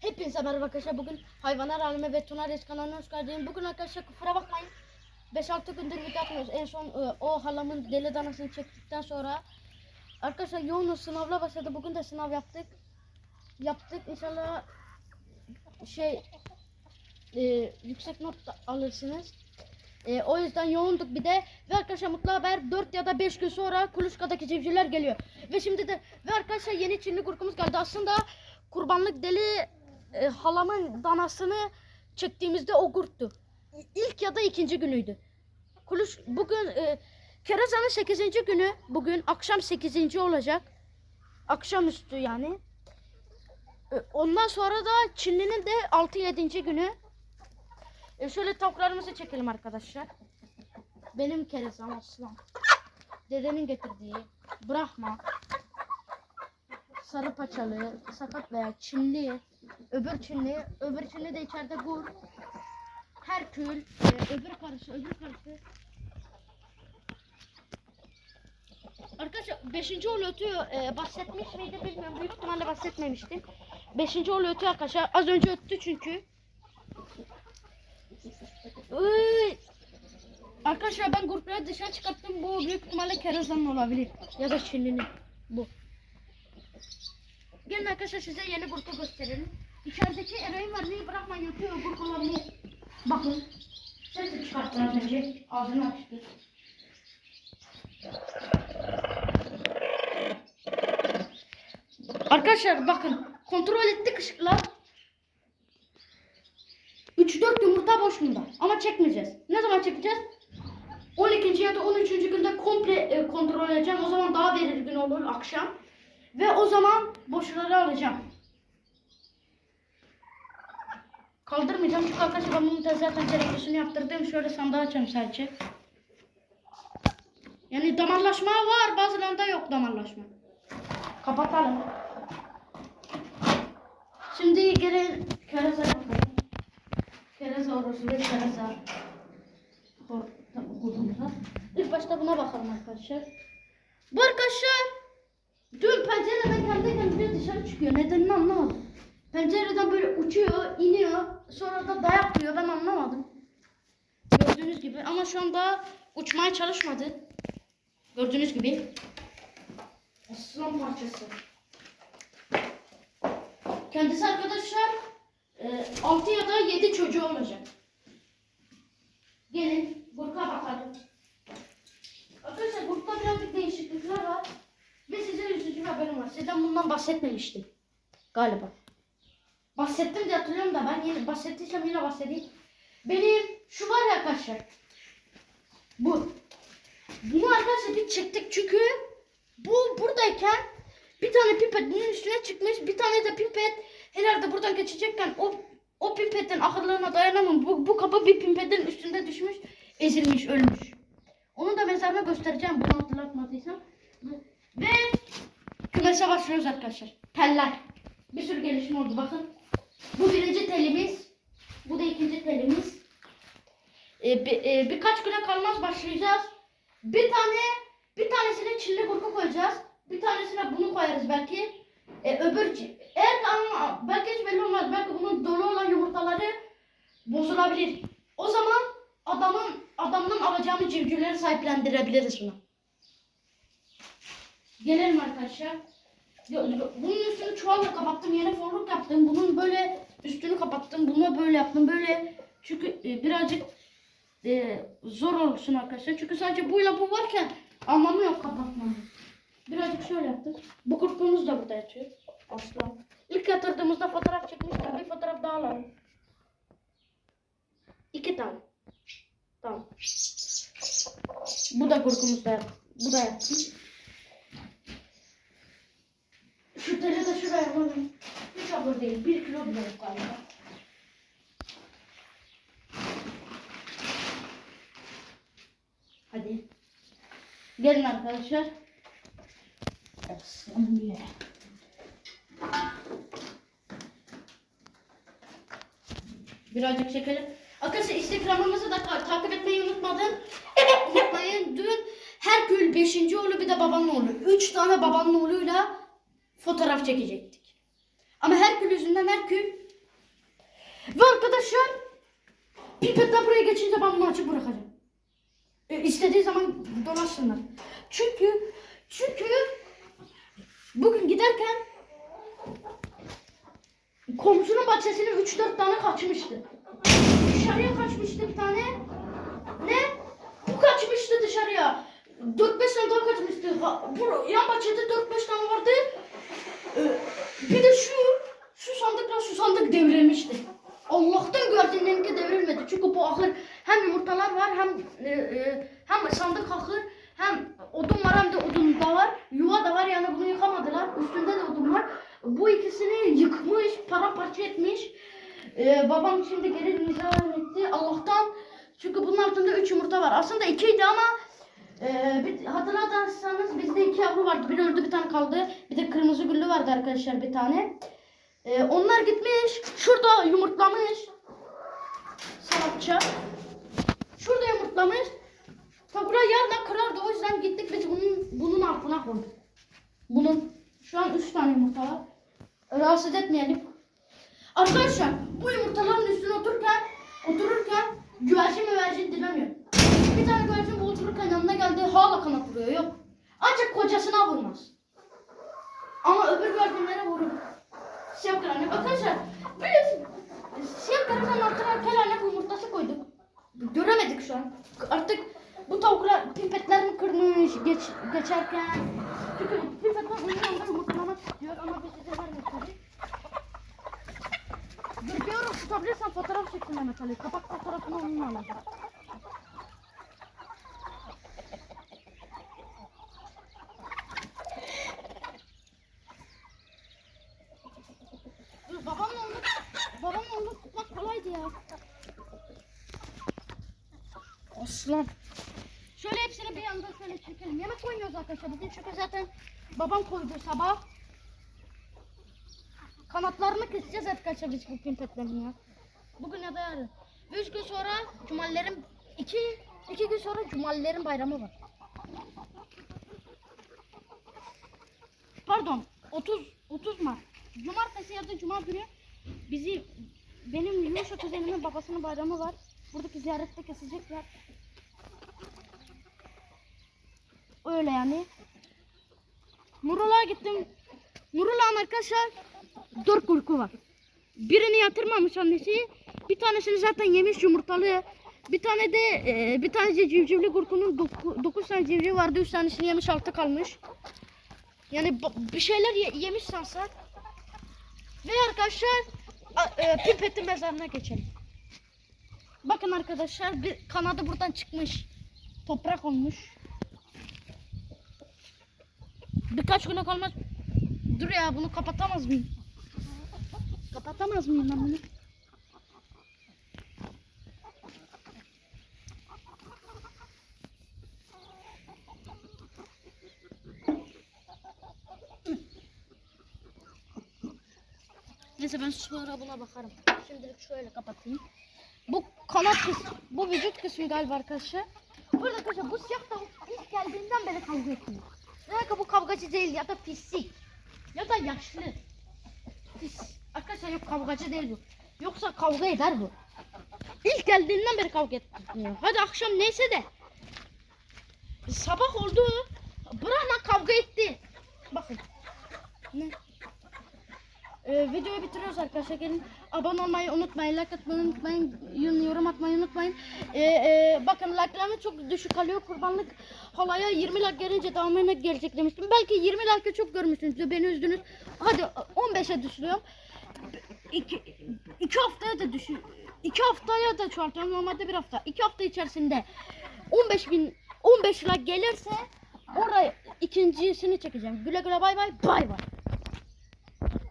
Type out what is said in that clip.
Hepinize merhaba arkadaşlar. Bugün hayvanlar alemi ve Tuna Reis kanalına hoş geldiniz. Bugün arkadaşlar kusura bakmayın. 5-6 gündür video atmıyoruz. En son e, o halamın deli danasını çektikten sonra arkadaşlar yoğun sınavla başladı. Bugün de sınav yaptık. Yaptık. İnşallah şey e, yüksek not alırsınız. E, o yüzden yoğunduk bir de. Ve arkadaşlar mutlu haber 4 ya da 5 gün sonra Kuluçka'daki civcivler geliyor. Ve şimdi de ve arkadaşlar yeni Çinli kurkumuz geldi. Aslında kurbanlık deli e, halamın danasını çektiğimizde o kurttu. İlk ya da ikinci günüydü. Kuluç bugün e, Keraza'nın 8. günü. Bugün akşam 8. olacak. Akşamüstü yani. E, ondan sonra da Çinli'nin de 6-7. günü. E, şöyle tavuklarımızı çekelim arkadaşlar. Benim kerezam aslan. Dedenin getirdiği. Brahma. Sarı paçalı, sakat veya Çinli. Öbür Çinli. Öbür Çinli de içeride gur. Herkül. e, öbür karısı, öbür karısı. Arkadaşlar 5. oğlu ötüyor. E, bahsetmiş miydi bilmiyorum. Büyük ihtimalle bahsetmemiştim. 5. oğlu ötüyor arkadaşlar. Az önce öttü çünkü. Iy. Arkadaşlar ben grupları dışarı çıkarttım. Bu büyük ihtimalle Kerazan'ın olabilir. Ya da Çinli'nin. Bu. Gelin arkadaşlar size yeni grubu gösterelim. İçerideki eroin var. Neyi bırakma yatıyor grup olabilir. Bakın. Sesi çıkarttı az önce. Ağzını açtı. Arkadaşlar bakın. Kontrol ettik ışıklar. 3-4 yumurta boşluğunda. Ama çekmeyeceğiz. Ne zaman çekeceğiz? 12. ya da 13. günde komple e, kontrol edeceğim. O zaman daha belirgin olur akşam. Ve o zaman boşları alacağım. Kaldırmayacağım çünkü arkadaşlar ben bunun da zaten yaptırdım. Şöyle sandığı açacağım sadece. Yani damarlaşma var bazılarında yok damarlaşma. Kapatalım. Şimdi geri kereze bakalım. Kereze orası ve kereze. Grubumuza. İlk başta buna bakalım arkadaşlar. Bu arkadaşlar dün pencereden kendi kendine dışarı çıkıyor. Nedenini anlamadım. Pencereden böyle uçuyor, iniyor. Sonra da dayak yiyor. Ben anlamadım. Gördüğünüz gibi. Ama şu anda uçmaya çalışmadı. Gördüğünüz gibi. Aslan parçası. Kendisi arkadaşlar 6 ya da 7 çocuğu olacak. Gelin Burk'a bakalım. Arkadaşlar Burk'ta birazcık değişiklikler var. Ve size üzücü bir haberim var. Sizden bundan bahsetmemiştim. Galiba. Bahsettim diye hatırlıyorum da ben yine bahsettiysem yine bahsedeyim. Benim şu var ya arkadaşlar. Bu. Bunu arkadaşlar bir çektik çünkü bu buradayken bir tane pipet bunun üstüne çıkmış. Bir tane de pipet herhalde buradan geçecekken o o pipetin ahırlarına dayanamam. Bu, bu kapı bir pipetin üstünde düşmüş, ezilmiş, ölmüş. Onu da mezarına göstereceğim bunu hatırlatmadıysam. Ve kümese başlıyoruz arkadaşlar. Teller. Bir sürü gelişme oldu bakın. Bu birinci telimiz. Bu da ikinci telimiz. Ee, bir- e, birkaç güne kalmaz başlayacağız. Bir tane bir tanesine çilli kurku koyacağız. Bir tanesine bunu koyarız belki. Ee, öbür eğer ama belki hiç belli olmaz. Belki bunun dolu olan yumurtaları bozulabilir. O zaman adamın adamın alacağımız civcivleri sahiplendirebiliriz buna. Gelelim arkadaşlar. Bunun üstünü çuvalla kapattım. Yine forluk yaptım. Bunun böyle üstünü kapattım. Bunu böyle yaptım. Böyle çünkü e, birazcık e, zor olsun arkadaşlar. Çünkü sadece buyla bu varken anlamı yok kapatmanın. Birazcık şöyle yaptık. Bu kurtluğumuz da burada yatıyor. Aslan. İlk yatırdığımızda fotoğraf çekmiştim. Bir fotoğraf daha alalım. İki tane. Tamam. Bu da kurkumuz da yap- Bu da yaptım. Şu teli alalım. Hiç ağır değil. Bir kilo bile yok galiba. Hadi. Gelin arkadaşlar. Aslan. Birazcık çekelim. Arkadaşlar Instagram'ımızı da takip etmeyi unutmadın. Unutmayın. Dün Herkül 5. oğlu bir de babanın oğlu. 3 tane babanın oğluyla fotoğraf çekecektik. Ama Herkül yüzünden Herkül Arkadaşlar Pipet'ten buraya geçince ben bunu açık bırakacağım. E, istediği zaman dolaşsınlar. Çünkü çünkü bugün giderken komşunun bahçesine 3-4 tane kaçmıştı. Dışarıya kaçmıştı bir tane. Ne? Bu kaçmıştı dışarıya. 4-5 tane daha kaçmıştı. Ha, bu yan bahçede 4-5 tane vardı. Ee, bir de şu şu sandık devrilmişti. Allah'tan gördüğündenki devrilmedi. Çünkü bu ahır hem yumurtalar var hem e, e, hem sandık ahır hem odun var hem de odun da var. Yuva da var yani bunu yıkamadılar. Üstünde de odun var. Bu ikisini yıkmış, paramparça etmiş. Ee, babam şimdi geri nizam etti. Allah'tan çünkü bunun altında 3 yumurta var. Aslında 2'ydi ama ee, bir, hatırlarsanız bizde iki yavru vardı. Biri öldü bir tane kaldı. Bir de kırmızı güllü vardı arkadaşlar bir tane. Ee, onlar gitmiş. Şurada yumurtlamış. Salakça. Şurada yumurtlamış. Tabi buraya yarına kırardı. O yüzden gittik biz bunun, bunun altına koyduk. Bunun şu an üç tane yumurta var. Rahatsız etmeyelim. Arkadaşlar bu yumurtaların üstüne otururken otururken güvercin müvercin dilemiyor. Bir tane güvercin bu otururken yanına geldi hala kanat vuruyor yok. Ancak kocasına vurmaz. Ama öbür güvercinlere vurur. Siyah karanek. Arkadaşlar biliyorsun siyah karanenin altına kelanek yumurtası koyduk. Göremedik şu an. Artık bu tavuklar pipetlerini kırmış geç, geçerken. Çünkü pipetler yanında yumurtlamak istiyor ama biz izin vermiyoruz. Ara tutabilirsen fotoğraf çektim Mehmet Ali. Kapak fotoğrafını onunla alacağım. Dur babamla onu, babamla onu tutmak kolaydı ya. Aslan. Şöyle hepsini bir anda şöyle çekelim. Yemek koymuyoruz arkadaşlar. Bugün çünkü zaten babam koydu sabah. Kanatlarını keseceğiz arkadaşlar biz bu pimpetlerin ya. Bugün ya da yarın. Üç gün sonra Cumalilerin iki, iki gün sonra Cumalilerin bayramı var. Pardon 30 30 Mart. Cumartesi ya da Cuma günü bizi benim Yumuşak kuzenimin babasının bayramı var. Buradaki ziyarette kesecekler. Öyle yani. Nurul'a gittim. Nurul'un arkadaşlar dört kurku var. Birini yatırmamış annesi. Bir tanesini zaten yemiş yumurtalı. Bir tane de e, bir tane de civcivli kurkunun 9 tane civciv vardı. 3 tanesini yemiş altı kalmış. Yani bir şeyler ye- yemiş sansak. Ve arkadaşlar e, mezarına geçelim. Bakın arkadaşlar bir kanadı buradan çıkmış. Toprak olmuş. Birkaç güne kalmaz. Dur ya bunu kapatamaz mıyım? Kapatamaz mıyım ben bunu? Neyse ben sonra buna bakarım. Şimdilik şöyle kapatayım. Bu kanat kısmı, bu vücut kısmı galiba arkadaşlar. Burada arkadaşlar bu siyah tavuk ilk geldiğinden beri kavga etmiyor. Demek ki bu kavgacı değil ya da pislik. Ya da yaşlı. Pis. Arkadaşlar yok kavgacı değil bu. Yoksa kavga eder bu. İlk geldiğinden beri kavga etmiyor. Hadi akşam neyse de. Sabah oldu. Bırakma kavga etti. Bakın. Ne? Ee, videoyu bitiriyoruz arkadaşlar. Gelin abone olmayı unutmayın. Like atmayı unutmayın. Yorum atmayı unutmayın. Ee, e, bakın like'larım çok düşük kalıyor. Kurbanlık halaya 20 like gelince devamına gelecek demiştim. Belki 20 like'ı çok görmüşsünüz. Beni üzdünüz. Hadi 15'e düşürüyorum. İki, iki haftaya da düşü iki haftaya da çoğaltıyorum. Normalde bir hafta. İki hafta içerisinde 15 bin 15 like gelirse oraya ikincisini çekeceğim. Güle güle bay bay bay bay.